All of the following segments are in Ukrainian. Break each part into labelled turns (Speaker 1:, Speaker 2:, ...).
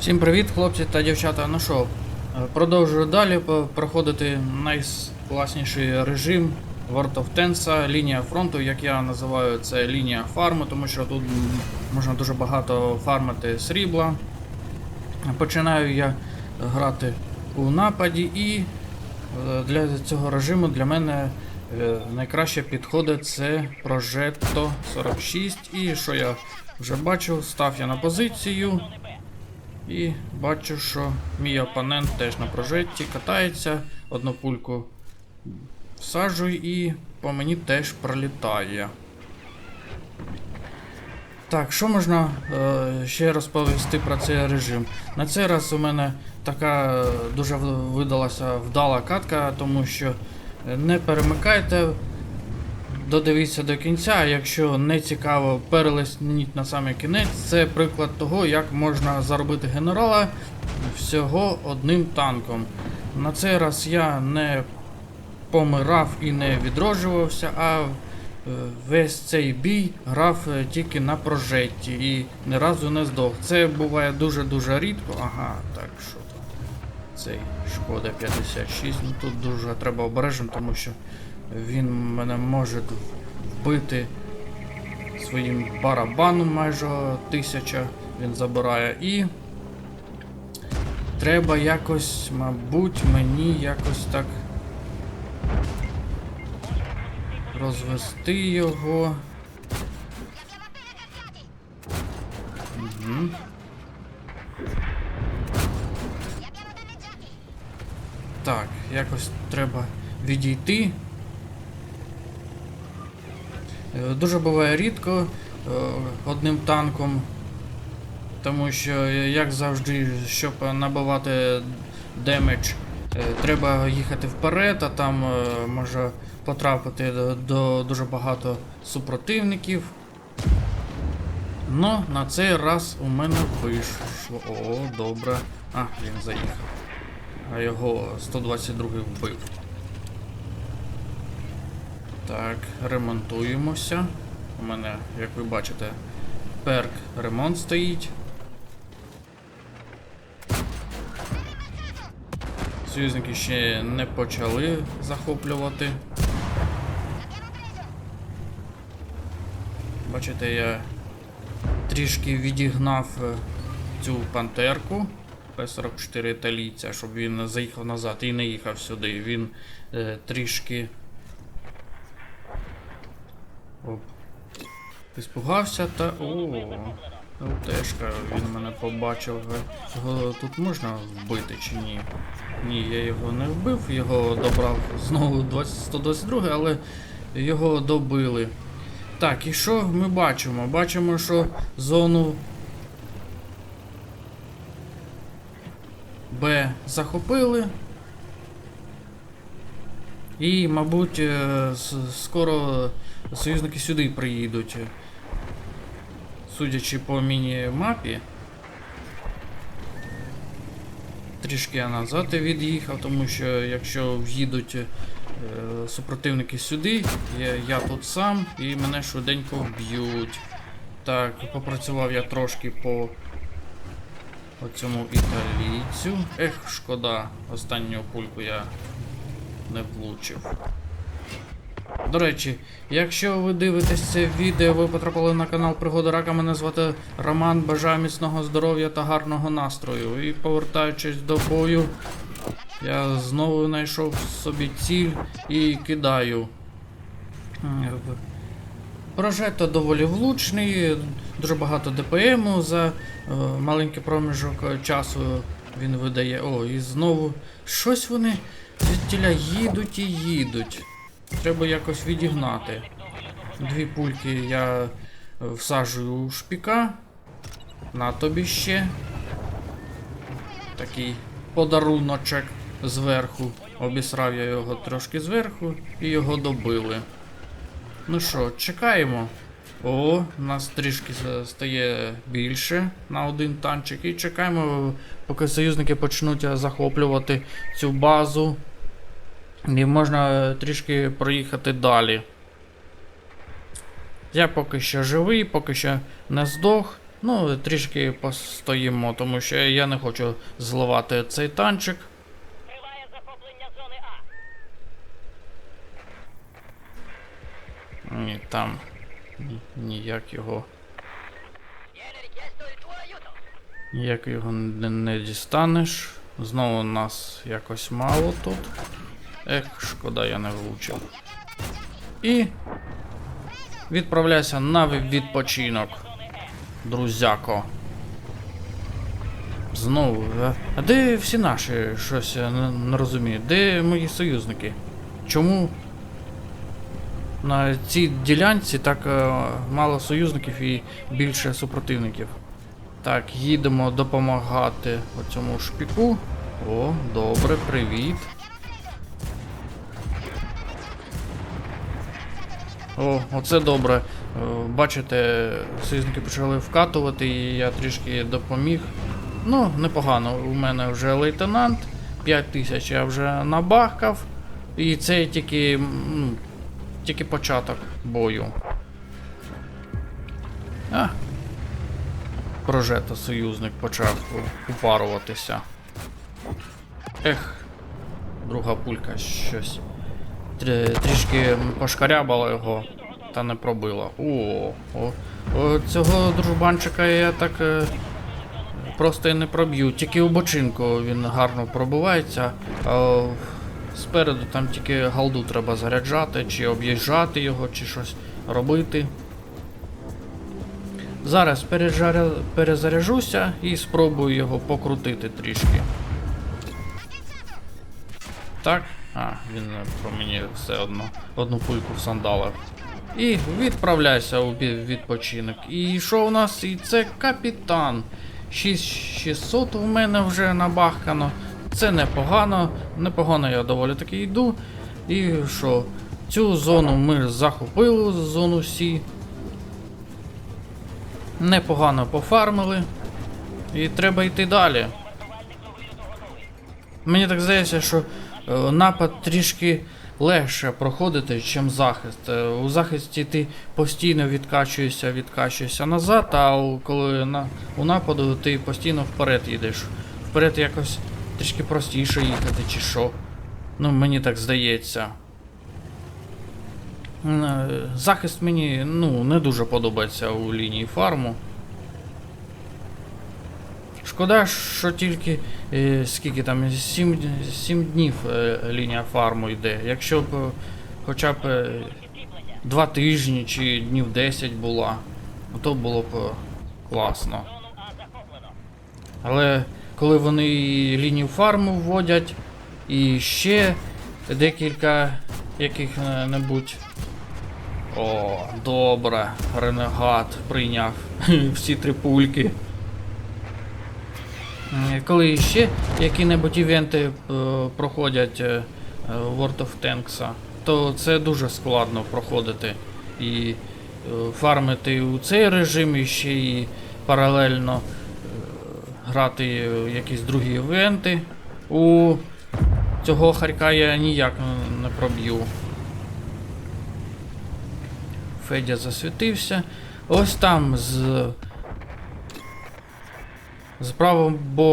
Speaker 1: Всім привіт, хлопці та дівчата. Ну що, продовжую далі проходити найкласніший режим World of Tanks, лінія фронту, як я називаю це лінія фарму, тому що тут можна дуже багато фармити срібла. Починаю я грати у нападі і е, для цього режиму для мене е, найкраще підходить це Progetto 46. І що я вже бачу, став я на позицію. І бачу, що мій опонент теж на прожетті катається, одну пульку всаджую і по мені теж пролітає. Так, що можна е, ще розповісти про цей режим? На цей раз у мене така е, дуже видалася вдала катка, тому що е, не перемикайте, додивіться до кінця. Якщо не цікаво, перелисніть на самий кінець. Це приклад того, як можна заробити генерала всього одним танком. На цей раз я не помирав і не відроджувався, а е, весь цей бій грав е, тільки на прожетті і ні разу не здох. Це буває дуже-дуже рідко. Ага, так що. Цей шкода 56. Ну тут дуже треба обережним, тому що він мене може вбити своїм барабаном майже тисяча він забирає. І треба якось, мабуть, мені якось так розвести його. Угу. Так, якось треба відійти. Е, Дуже буває рідко е, одним танком, тому що, е, як завжди, щоб набивати демедж, треба їхати вперед, а там може потрапити до дуже багато супротивників. Ну, на цей раз у мене вийшло. О, добре. А, він заїхав. А його 122 вбив. Так, ремонтуємося. У мене, як ви бачите, перк ремонт стоїть. Союзники ще не почали захоплювати. Бачите, я трішки відігнав е, цю пантерку П-44 італійця, щоб він заїхав назад і не їхав сюди. Він е, трішки. Оп. Іспугався та. О, ЛТшка, він мене побачив. Його тут можна вбити чи ні? Ні, я його не вбив, його добрав знову 20, 122, але його добили. Так, і що ми бачимо? Бачимо, що зону Б захопили. І, мабуть, е, скоро союзники сюди приїдуть. Судячи по міні-мапі. Трішки я назад від'їхав, тому що якщо в'їдуть е, супротивники сюди, я, я тут сам і мене швиденько вб'ють. Так, попрацював я трошки по оцьому італійцю. Ех, шкода, останню пульку я не влучив. До речі, якщо ви дивитесь це відео, ви потрапили на канал Пригода Рака, мене звати Роман. Бажаю міцного здоров'я та гарного настрою. І повертаючись до бою, я знову знайшов собі ціль і кидаю. Прожето доволі влучний, дуже багато ДПМу за е, маленький проміжок часу він видає. О, і знову щось вони звідтіля їдуть і їдуть. Треба якось відігнати. Дві пульки я е, всаджую у шпіка. На тобі ще. Такий подаруночок зверху. Обісрав я його трошки зверху і його добили. Ну що, чекаємо. О, нас трішки стає більше на один танчик. І чекаємо, поки союзники почнуть е, захоплювати цю базу. І можна трішки проїхати далі. Я поки що живий, поки що не здох. Ну, трішки постоїмо, тому що я не хочу зливати цей танчик.
Speaker 2: Триває захоплення зони А.
Speaker 1: Ні, там ні, ніяк його. Ніяк його не, не дістанеш. Знову нас якось мало тут. Ех, шкода, я не влучив. І відправляйся на відпочинок. Друзяко. Знову. А, а де всі наші? Щось не розумію. Де мої союзники? Чому на цій ділянці так е, мало союзників і більше супротивників? Так, їдемо допомагати оцьому шпіку. О, добре, привіт. О, оце добре. Е, Бачите, союзники почали вкатувати, і я трішки допоміг. Ну, непогано. У мене вже лейтенант. 5 тисяч я вже набахкав. І це тільки. ну, тільки початок бою. А. Прожето союзник почав упаруватися. Ех. Друга пулька щось. Трі- Трішки пошкарябала його, та не пробила. О, о, о цього дружбанчика я так е, просто і не проб'ю. Тільки у бочинку він гарно пробивається. А спереду там тільки галду треба заряджати, чи об'їжджати його, чи щось робити. Зараз перезаря... перезаряжуся і спробую його покрутити трішки. Так. А, він е, про мені все одно одну пульку всандалив. І відправляйся у відпочинок. І що у нас? І це капітан. 6600 у мене вже набахкано. Це непогано. Непогано я доволі таки йду. І що? Цю зону ми захопили, зону Сі. Непогано пофармили. І треба йти далі. Мені так здається, що напад трішки легше проходити, ніж захист. Е, У захисті ти постійно відкачуєшся, відкачуєшся назад, а коли на, у нападу ти постійно вперед їдеш. Вперед якось трішки простіше їхати, чи що. Ну, мені так здається. Е, Захист мені ну, не дуже подобається у лінії фарму. Шкода, що тільки е, скільки там 7, 7 днів е, лінія фарму йде. Якщо б е, хоча б е, 2 тижні чи днів 10 була, то було б е, класно. Але коли вони лінію фарму вводять, і ще декілька яких-небудь. О, добре, ренегат прийняв всі три пульки. Коли ще які-небудь івенти е, проходять е, е, World of Tanks, то це дуже складно проходити. І фармити у цей режим і ще і паралельно грати якісь другі івенти. У цього харька я ніяк не проб'ю. Федя засвітився. Ось там з. З правого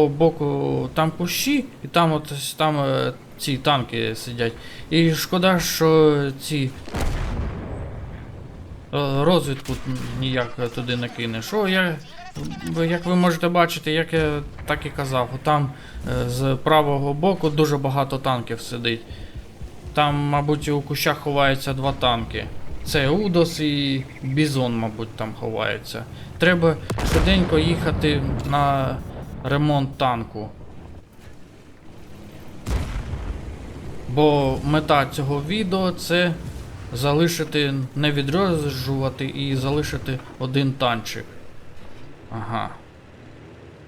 Speaker 1: боку там кущі, і там от там е, ці танки сидять. І шкода, що ці е, розвідку ніяк туди не кинеш. О, я, як ви можете бачити, як я так і казав, там е, з правого боку дуже багато танків сидить. Там, мабуть, у кущах ховаються два танки. Це Удос і Бізон, мабуть, там ховається. Треба швиденько їхати на ремонт танку. Бо мета цього відео це залишити, не відроджувати і залишити один танчик. Ага.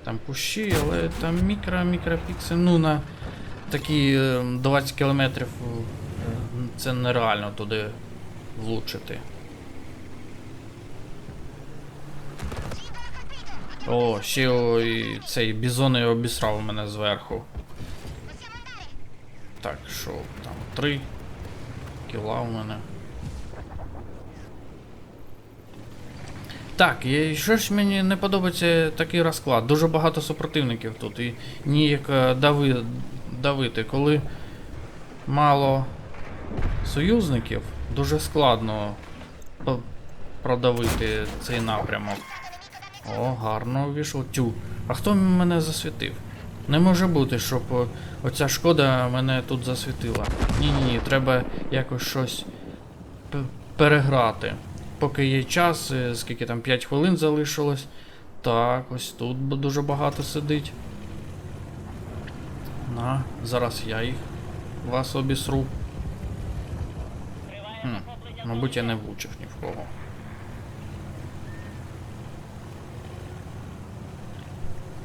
Speaker 1: Там кущі, але там мікро мікропіксель. Ну на такі е, 20 кілометрів е, це нереально туди влучити. О, ще ой, цей бізон обісрав мене зверху. Так, що там? Три кіла у мене. Так, і що ж мені не подобається такий розклад. Дуже багато супротивників тут. І ніяк е, дави, давити. Коли мало союзників, дуже складно продавити цей напрямок. О, гарно увійшов. Тю. А хто мене засвітив? Не може бути, щоб е, оця шкода мене тут засвітила. Ні-ні, треба якось щось п- переграти. Поки є час, е, скільки там 5 хвилин залишилось. Так, ось тут дуже багато сидить. На, зараз я їх вас обісру. Хм, мабуть, я не влучив ні в кого.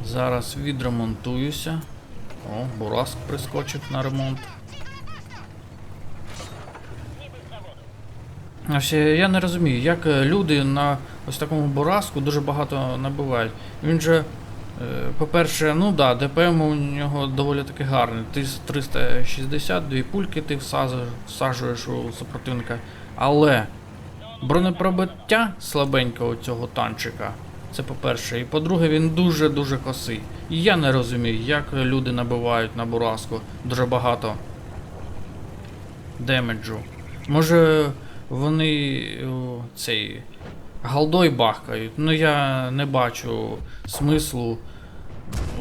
Speaker 1: Зараз відремонтуюся. О, Бураск прискочив на ремонт. А ще я не розумію, як люди на ось такому бураску дуже багато набивають. Він же, по-перше, ну да, ДПМ у нього доволі таки гарний. Ти з 360, дві пульки ти всаджуєш у супротивника. Але бронепробиття слабенько у цього танчика. Це по-перше. І по-друге, він дуже-дуже косий. І я не розумію, як люди набивають на бураску дуже багато демеджу. Може вони цей галдой бахкають. Ну я не бачу смислу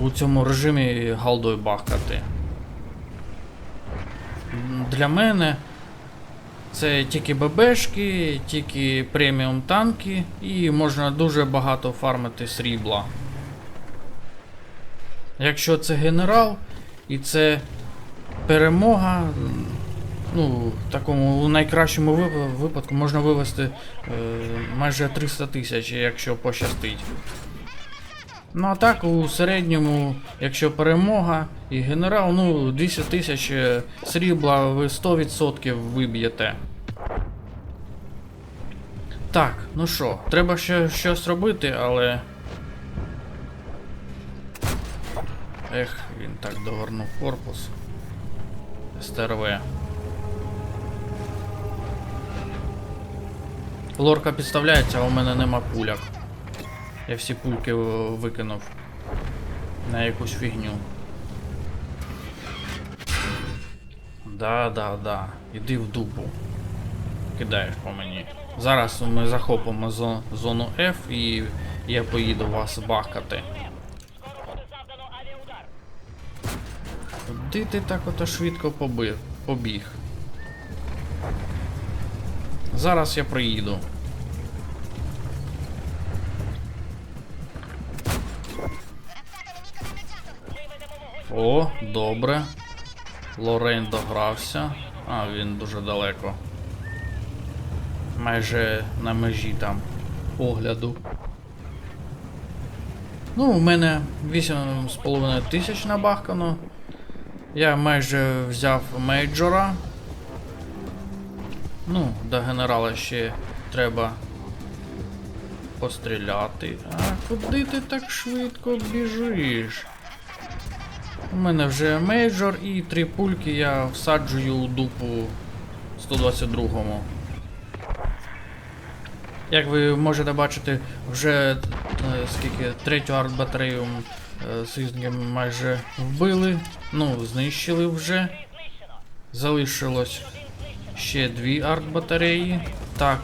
Speaker 1: у цьому режимі галдой бахкати. Для мене це тільки ББшки, тільки преміум танки і можна дуже багато фармити срібла. Якщо це генерал і це перемога, ну, в такому найкращому випадку можна вивести е, майже 300 тисяч, якщо пощастить. Ну а так у середньому, якщо перемога і генерал, ну 200 тисяч е, срібла ви 100% виб'єте. Так, ну що, треба ще щось робити, але. Ех, він так догорнув корпус. СТРВ. Лорка підставляється, а у мене нема пуляк. Я всі пульки е, викинув на якусь фігню. Да, да, да. Іди в дупу. Кидаєш по мені. Зараз ми захопимо зо- зону F і я поїду вас бахкати. Куди ти так ото швидко побив, побіг? Зараз я приїду. О, добре. Лорейн догрався. А, він дуже далеко. Майже на межі там огляду. Ну, у мене 8,5 тисяч набахкано. Я майже взяв мейджора. Ну, до генерала ще треба постріляти. А куди ти так швидко біжиш? У мене вже мейджор і три пульки я всаджую у дупу 122-му. Як ви можете бачити, вже е, скільки третю арт-батарею е, союзники майже вбили. Ну, знищили вже. Залишилось ще дві арт-батареї. Так,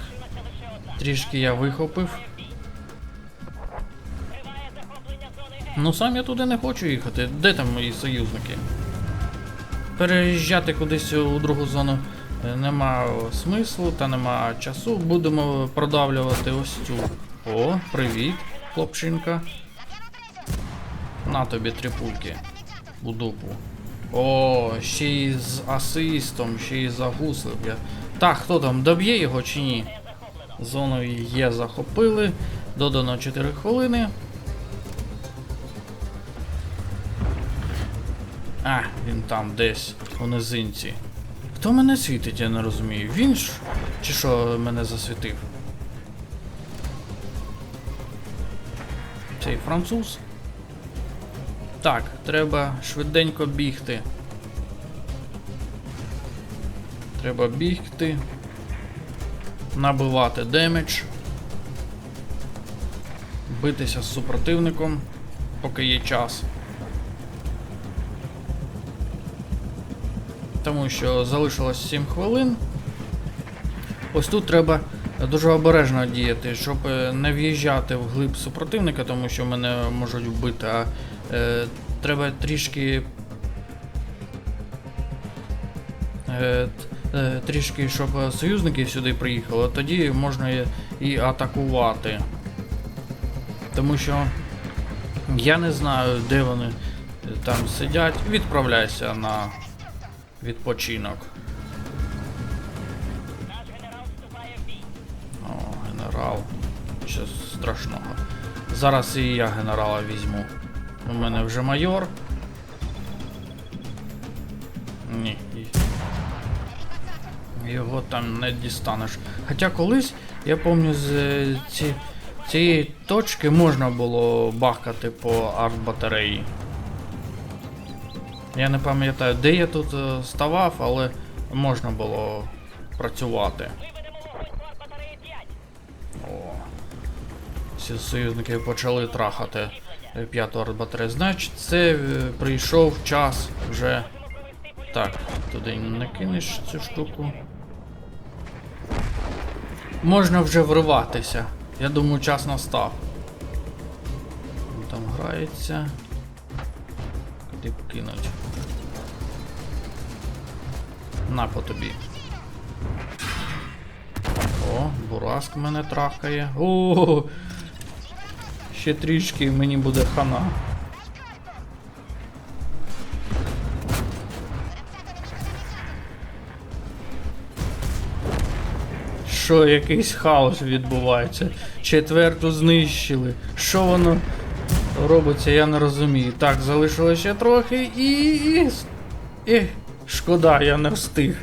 Speaker 1: трішки я вихопив. Ну сам я туди не хочу їхати. Де там мої союзники? Переїжджати кудись у другу зону е, нема смислу та нема часу. Будемо продавлювати ось цю. О, привіт, хлопчинка. На тобі три пульки. У дупу. О, ще й з асистом, ще й загуслив. Я... Так, хто там, доб'є його чи ні? Зону є захопили. Додано 4 хвилини. А, він там десь у низинці. Хто мене світить, я не розумію. Він ж чи що мене засвітив? Цей француз? Так, треба швиденько бігти. Треба бігти. Набивати демедж. битися з супротивником, поки є час. Тому що залишилось 7 хвилин. Ось тут треба дуже обережно діяти, щоб е, не в'їжджати в глиб супротивника, тому що мене можуть вбити, а е, треба трішки. Е, е, трішки, щоб союзники сюди приїхали, тоді можна і, атакувати. Тому що я не знаю, де вони там сидять. Відправляйся на відпочинок. О, генерал. Що страшного. Зараз і я генерала візьму. У мене вже майор. Ні. Його там не дістанеш. Хоча колись, я пам'ятаю, з е, ці, цієї точки можна було бахкати по арт-батареї. Я не пам'ятаю, де я тут е, ставав, але можна було працювати.
Speaker 2: Виведемо вогонь по батареї 5.
Speaker 1: О. Всі союзники почали трахати е, п'яту артбатарею. Значить, це е, прийшов час вже. Так, туди не кинеш цю штуку. Можна вже вриватися. Я думаю, час настав. Там грається. Куди кинуть? На по тобі. О, бураск мене трахкає. О, ще трішки і мені буде хана. Що якийсь хаос відбувається? Четверту знищили. Що воно робиться, я не розумію. Так, залишилося ще трохи і. і... Шкода, я не встиг.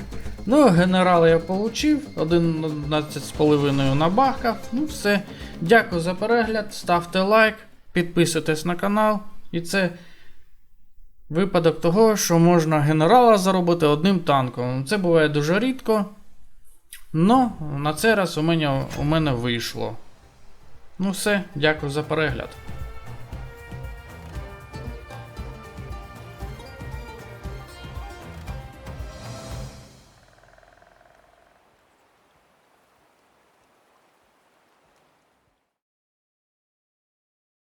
Speaker 1: Ну, генерала я получив, 11,5 набахкав. Ну все. Дякую за перегляд. Ставте лайк, підписуйтесь на канал. І це випадок того, що можна генерала заробити одним танком. Це буває дуже рідко. Но на цей раз у мене, у мене вийшло. Ну все, дякую за перегляд.